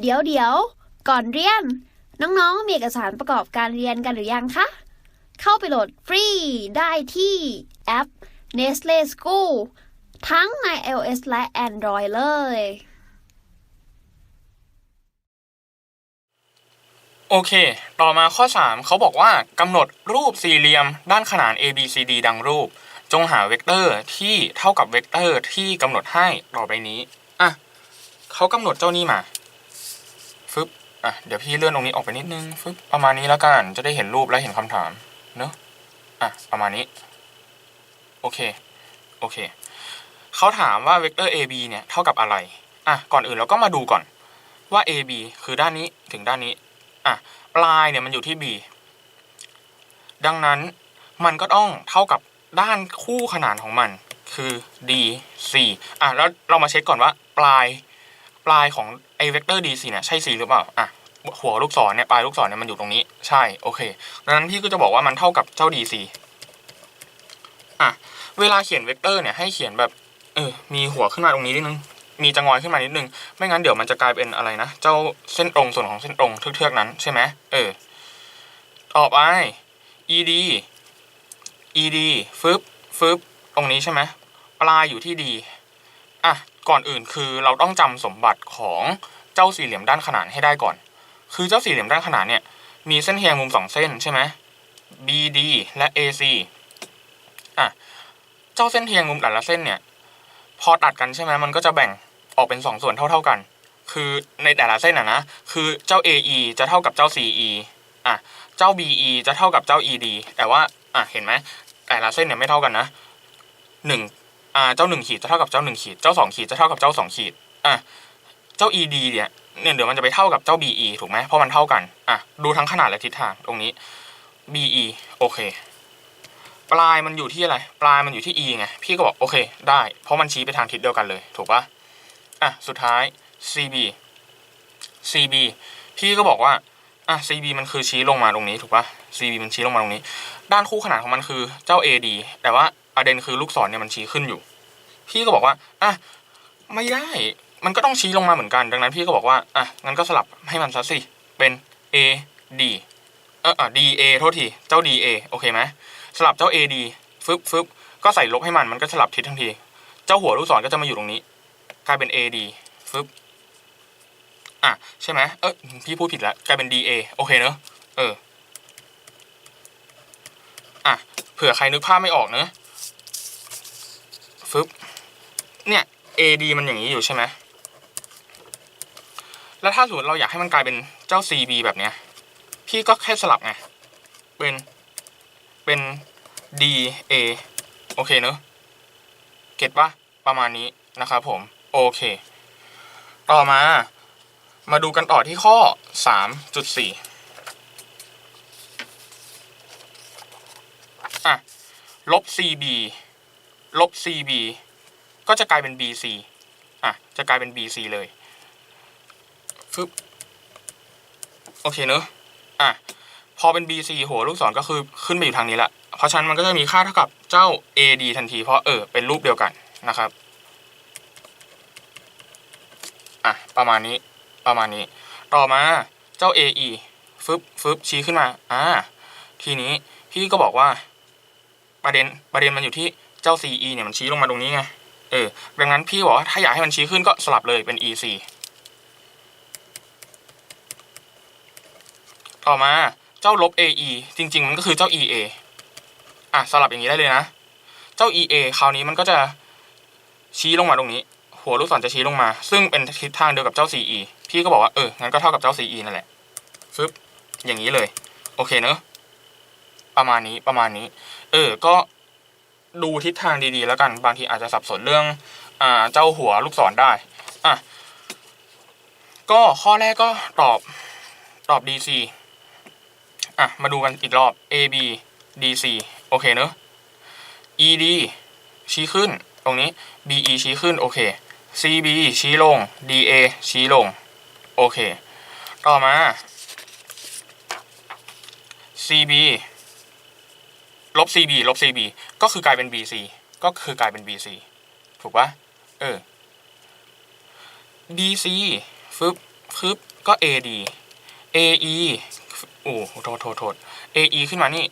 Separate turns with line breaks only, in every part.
เดี๋ยวเดี๋ยว ก่อนเรียน น้องๆ มีเอกสารประกอบการเรียนกันหรือยังคะ เข้าไปโหลดฟรีได้ที่แอป Nestle School ทั้งใน iOS และ Android เลย
โอเค ต่อมาข้อ 3 เขาบอกว่ากำหนดรูปสี่เหลี่ยม ด้านขนาน A B C D ดังรูป จงหาเวกเตอร์ที่เท่ากับเวกเตอร์ที่กำหนดให้ต่อไปนี้ อะ เขากำหนดเจ้านี่มา อะเดี๋ยวพี่เลื่อนตรงนี้ออกไปนิดนึงฟึบประมาณนี้แล้วกันจะได้เห็นรูปและเห็นคำถามเนอะอะประมาณนี้โอเคโอเคเขาถามว่าเวกเตอร์ AB เนี่ยเท่ากับอะไรอะก่อนอื่นเราก็มาดูก่อนว่า AB คือด้านนี้ถึงด้านนี้อะปลายเนี่ยมันอยู่ที่ B ดังนั้นมันก็ต้องเท่ากับด้านคู่ขนานของมันคือ D C อะแล้วเรามาเช็คก่อนว่าปลายปลายของไอเวกเตอร์ D C เนี่ยใช่ C หรือเปล่าอะ หัวลูกศรเนี่ยปลายลูกศรเนี่ยมันอยู่ตรงนี้ใช่โอเคดังนั้นพี่ก็จะบอกว่ามันเท่ากับเจ้า D C อะเวลาเขียนเวกเตอร์เนี่ยให้เขียนแบบเออมีหัวขึ้นมาตรงนี้นิดนึงมีจะงอยขึ้นมานิดนึง ไม่งั้นเดี๋ยวมันจะกลายเป็นอะไรนะ เจ้าเส้นตรงส่วนของเส้นตรงเทือกๆนั้นใช่ไหมเออ ต่อไป ed ed ฟึบฟึบตรงนี้ใช่ไหมปลายอยู่ที่ d อะก่อนอื่นคือเราต้องจำสมบัติของเจ้าสี่เหลี่ยมด้านขนานให้ได้ก่อน คือเจ้าสี่เหลี่ยมด้านขนานเนี่ย มีเส้นเทียงมุมสองเส้นใช่ไหม bd และ ac อะ เจ้าเส้นเทียงมุมแต่ละเส้นเนี่ย พอตัดกันใช่ไหมมันก็จะแบ่งออกเป็นสองส่วนเท่าๆกัน คือในแต่ละเส้นอะนะ คือเจ้า AE จะเท่ากับเจ้า CE อะ เจ้า BE จะเท่ากับเจ้า ED แต่ว่า อะ เห็นไหม แต่ละเส้นเนี่ยไม่เท่ากันนะหนึ่งอ่า เจ้าหนึ่งขีดจะเท่ากับเจ้าหนึ่งขีด เจ้าสองขีดจะเท่ากับเจ้าสองขีด อะ เจ้า ED เนี่ย เนี่ยเดี๋ยวมันจะไปเท่ากับเจ้า BE ถูกไหมเพราะมันเท่ากัน อะ ดูทั้งขนาดและทิศทางตรงนี้ BE โอเค ปลายมันอยู่ที่อะไร ปลายมันอยู่ที่ e ไง พี่ก็บอกโอเค ได้ เพราะมันชี้ไปทางทิศเดียวกันเลย ถูกปะอะ สุดท้าย cb cb พี่ก็บอกว่า อะ cb มันคือชี้ลงมาตรงนี้ถูกปะ cb มันชี้ลงมาตรงนี้ ด้านคู่ขนานของมันคือเจ้า ad แต่ว่าประเด็นคือลูกศรเนี่ยมันชี้ขึ้นอยู่ พี่ก็บอกว่า อะ ไม่ได้ มันก็ต้องชี้ลงมาเหมือนกัน ดังนั้นพี่ก็บอกว่า อะ งั้นก็สลับให้มันซะสิ เป็น a d เอออะ d a โทษที เจ้า d a โอเคไหมสลับเจ้า AD ฟึบฟึบก็ใส่ลบให้มัน มันก็สลับทิศทันที เจ้าหัวลูกศรก็จะมาอยู่ตรงนี้ กลายเป็น AD ฟึบอะ ใช่ไหมเออพี่พูดผิดแล้ว กลายเป็น DA โอเคเนอะ เออ อะ เผื่อใครนึกภาพไม่ออกเนอะฟึบเนี่ย AD มันอย่างนี้อยู่ใช่ไหม แล้วถ้าสมมติเราอยากให้มันกลายเป็นเจ้า CB แบบเนี้ย พี่ก็แค่สลับไง เป็น เป็น D A โอเคเนอะเก็ตปะประมาณนี้นะครับผม โอเค ต่อมา มาดูกันต่อที่ข้อ 3.4อะ ลบ CB ลบ CB ก็จะกลายเป็น BC อะ จะกลายเป็น BC เลย ฟึบโอเคเนอะอะพอเป็น BC หัวลูกศรก็คือขึ้นไปอยู่ทางนี้แหละ เพราะฉะนั้นมันก็จะมีค่าเท่ากับเจ้า AD ทันที เพราะเออเป็นรูปเดียวกันนะครับ อะประมาณนี้ประมาณนี้ ต่อมาเจ้า AE ฟึบฟึบชี้ขึ้นมา อ่า ทีนี้พี่ก็บอกว่า ประเด็นประเด็นมันอยู่ที่เจ้า CE เนี่ยมันชี้ลงมาตรงนี้ไง เออ ดังนั้นพี่บอกว่าถ้าอยากให้มันชี้ขึ้นก็สลับเลยเป็น EC ต่อมาเจ้าลบ AE จริง ๆ มันก็คือเจ้า EA อะสลับอย่างนี้ได้เลยนะ เจ้า EA คราวนี้มันก็จะชี้ลงมาตรงนี้ หัวลูกศรจะชี้ลงมา ซึ่งเป็นทิศทางเดียวกับเจ้า CE พี่ก็บอกว่าเอองั้นก็เท่ากับเจ้า CE นั่นแหละฟึบอย่างนี้เลย โอเคเนอะประมาณนี้ประมาณนี้ เออ ก็ดูทิศทางดีๆ แล้วกัน บางทีอาจจะสับสนเรื่อง อ่า เจ้าหัวลูกศรได้ อะ ก็ข้อแรกก็ตอบตอบ DC อะ มาดูกันอีกรอบ A B D C โอเคเนอะ E D ชี้ขึ้น ตรงนี้ B E ชี้ขึ้น โอเค C B ชี้ลง D A ชี้ลง โอเค ต่อมา C B ลบ C B ลบ C B ก็คือกลายเป็น B C ก็คือกลายเป็น B C ถูกปะเออ D C ฟึบคึบก็ AD AE โอ้โทษโทษโทษ AE ขึ้นมานี่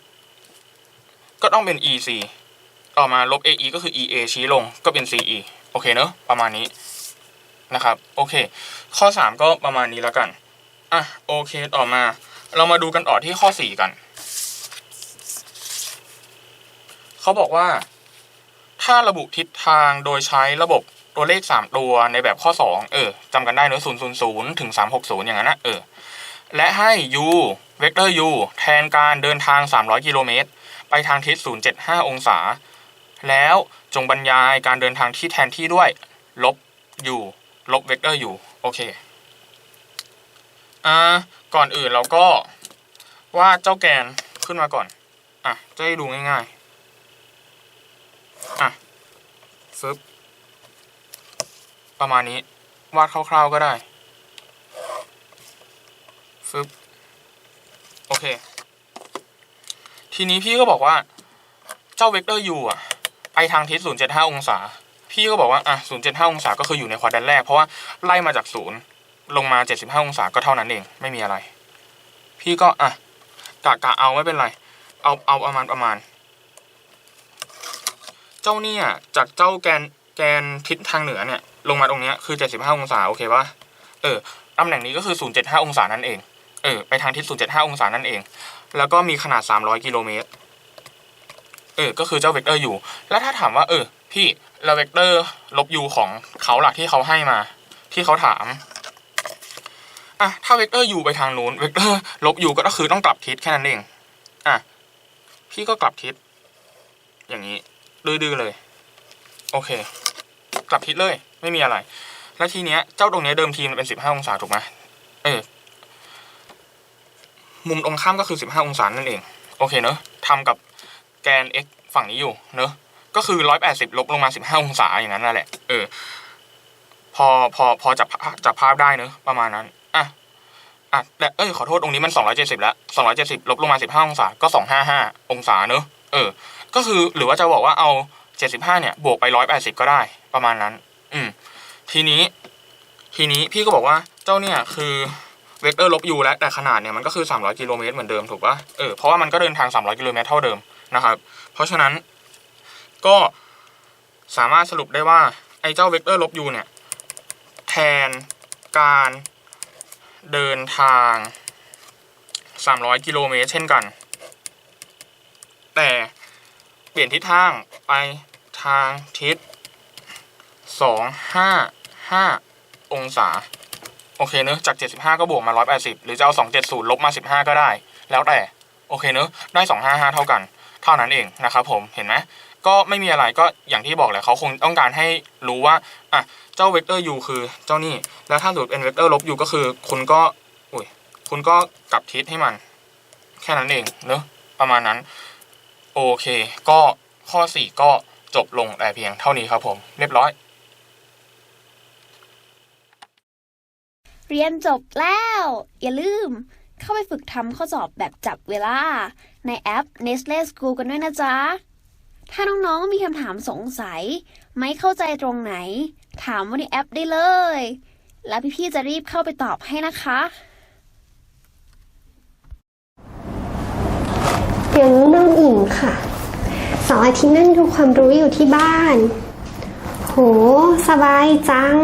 ก็ต้องเป็น EC ต่อมาลบ AE ก็คือ EA ชี้ลงก็เป็น CE โอเคเนอะประมาณนี้นะครับ โอเค ข้อ 3 ก็ประมาณนี้แล้วกัน อะ โอเคต่อมา เรามาดูกันต่อที่ข้อ 4 กัน เขาบอกว่า ถ้าระบุทิศทางโดยใช้ระบบตัวเลข 3 ตัวในแบบข้อ 2 เออจำกันได้เนอะ000 ถึง 360 อย่างนั้นนะเออ และให้ u เวกเตอร์ u แทนการเดินทาง 300 กิโลเมตร ไปทางทิศ 075 องศา แล้วจงบรรยายการเดินทางที่แทนที่ด้วย ลบ u ลบเวกเตอร์ u โอเค อ่า ก่อนอื่นเราก็วาดเจ้าแกนขึ้นมาก่อน อะ จะได้ดูง่ายๆ อะฟึบประมาณนี้ วาดคร่าวๆก็ได้ ฟึบโอเค ทีนี้พี่ก็บอกว่า เจ้าเวกเตอร์ u อะ ไปทางทิศ075องศา พี่ก็บอกว่าอะ075องศาก็คืออยู่ในควอดแดนแรก เพราะว่าไล่มาจากศูนย์ลงมา75องศาก็เท่านั้นเองไม่มีอะไร พี่ก็อะกะกะเอาไม่เป็นไร เอาเอาประมาณประมาณ เจ้าเนี่ยจากเจ้าแกนแกนทิศทางเหนือเนี่ย ลงมาตรงเนี้ยคือ75องศาโอเคปะเออตำแหน่งนี้ก็คือ075องศานั่นเอง เออ ไปทางทิศ 075 องศานั่นเอง แล้วก็มีขนาด 300 กิโลเมตร เออ ก็คือเจ้าเวกเตอร์อยู่ แล้วถ้าถามว่า เออ พี่แล้วเวกเตอร์ลบยูของเขาหลักที่เขาให้มา ที่เขาถาม อะ ถ้าเวกเตอร์ยูไปทางนู้น เวกเตอร์ลบยูก็คือต้องกลับทิศแค่นั้นเอง อะ พี่ก็กลับทิศ อย่างนี้ ดื้อๆเลย โอเค กลับทิศเลย ไม่มีอะไร แล้วทีเนี้ย เจ้าตรงเนี้ยเดิมทีมันเป็น 15 องศาถูกไหมเออ มุมตรงข้ามก็คือ 15 องศานั่นเอง โอเคเนอะทำกับแกน x ฝั่งนี้อยู่เนอะก็คือ 180 ลบลงมา 15 องศาอย่างนั้นนั่นแหละ เออ พอพอพอจับภาพจับภาพได้เนอะประมาณนั้น อะ อะแต่เอ้ย ขอโทษตรงนี้มัน 270 แล้ว 270 ลบลงมา 15 องศา ก็ 255 องศาเนอะเออ ก็คือ หรือว่าจะบอกว่าเอา 75 เนี่ย บวกไป 180 ก็ได้ ประมาณนั้น อืม ทีนี้ ทีนี้พี่ก็บอกว่า เจ้าเนี่ยคือ เวกเตอร์ลบยูแล้วแต่ขนาดเนี่ยมันก็คือ 300 กิโลเมตรเหมือนเดิมถูกปะเออเพราะว่ามันก็เดินทาง 300 กิโลเมตรเท่าเดิมนะครับ เพราะฉะนั้นก็สามารถสรุปได้ว่า ไอ้เจ้าเวกเตอร์ลบยูเนี่ย แทนการเดินทาง 300 กิโลเมตรเช่นกัน แต่เปลี่ยนทิศทางไปทางทิศ 255 องศา โอเคเนอะจาก 75 ก็บวกมา 180 หรือจะเอา 270 ลบมา 15 ก็ได้ แล้วแต่ โอเคเนอะได้ 255 เท่ากัน เท่านั้นเองนะครับผม เห็นไหมก็ไม่มีอะไรก็อย่างที่บอกแหละเขาคงต้องการให้รู้ว่า อะ เจ้าเวกเตอร์ u คือเจ้านี่ แล้วถ้าสมมติเป็นเวกเตอร์ลบ u ก็คือคุณก็ อุ้ย คุณก็กลับทิศให้มัน แค่นั้นเอง เนอะประมาณนั้น โอเค ก็ข้อ 4 ก็จบลงแต่เพียงเท่านี้ครับผม เรียบร้อย
เรียนจบแล้ว อย่าลืม เข้าไปฝึกทำข้อสอบแบบจับเวลา ในแอป Nestle School กันด้วยนะจ๊ะ ถ้าน้องๆมีคำถามสงสัย ไม่เข้าใจตรงไหน ถามว่าในแอปได้เลย แล้วพี่ๆจะรีบเข้าไปตอบให้นะคะ
เดี๋ยวนี้น้องอิงค่ะสาร์อาทิตย์นั่งดูความรู้อยู่ที่บ้าน โห สบายจัง